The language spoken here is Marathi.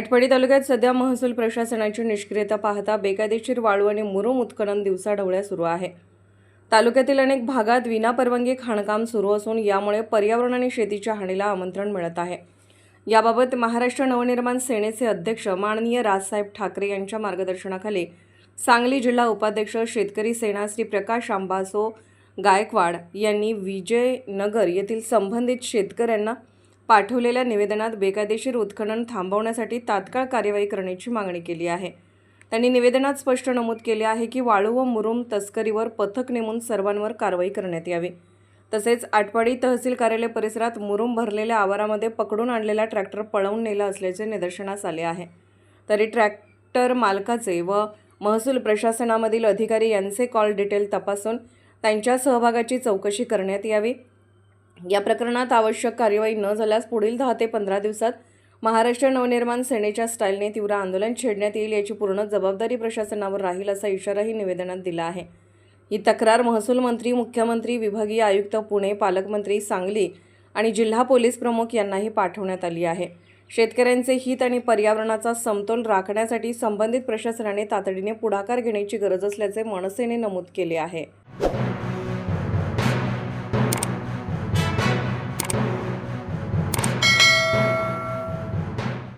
आटपाडी तालुक्यात सध्या महसूल प्रशासनाची निष्क्रियता पाहता बेकायदेशीर वाळू आणि मुरुम उत्खनन दिवसाढवळ्या सुरू आहे. तालुक्यातील अनेक भागात विनापरवानगी खाणकाम सुरू असून यामुळे पर्यावरण आणि शेतीच्या हानीला आमंत्रण मिळत आहे. याबाबत महाराष्ट्र नवनिर्माण सेनेचे अध्यक्ष माननीय राजसाहेब ठाकरे यांच्या मार्गदर्शनाखाली सांगली जिल्हा उपाध्यक्ष शेतकरी सेना श्री प्रकाश आंबासो गायकवाड यांनी विजयनगर येथील संबंधित शेतकऱ्यांना पाठवलेल्या निवेदनात बेकायदेशीर उत्खनन थांबवण्यासाठी तात्काळ कार्यवाही करण्याची मागणी केली आहे. त्यांनी निवेदनात स्पष्ट नमूद केले आहे की वाळू व मुरुम तस्करीवर पथक नेमून सर्वांवर कारवाई करण्यात यावी. तसेच आटपाडी तहसील कार्यालय परिसरात मुरुम भरलेल्या आवारामध्ये पकडून आणलेला ट्रॅक्टर पळवून नेला असल्याचे निदर्शनास आले आहे. तरी ट्रॅक्टर मालकाचे व महसूल प्रशासनामधील अधिकारी यांचे कॉल डिटेल तपासून त्यांच्या सहभागाची चौकशी करण्यात यावी. या प्रकरणात आवश्यक कार्यवाही न झाल्यास पुढील दहा ते पंधरा दिवसात महाराष्ट्र नवनिर्माण सेनेच्या स्टाईलने तीव्र आंदोलन छेडण्यात येईल याची पूर्ण जबाबदारी प्रशासनावर राहील असा इशाराही निवेदनात दिला आहे. ही तक्रार महसूल मंत्री मुख्यमंत्री विभागीय आयुक्त पुणे पालकमंत्री सांगली आणि जिल्हा पोलीस प्रमुख यांनाही पाठवण्यात आली आहे. शेतकऱ्यांचे हित आणि पर्यावरणाचा समतोल राखण्यासाठी संबंधित प्रशासनाने तातडीने पुढाकार घेण्याची गरज असल्याचे मनसेने नमूद केले आहे.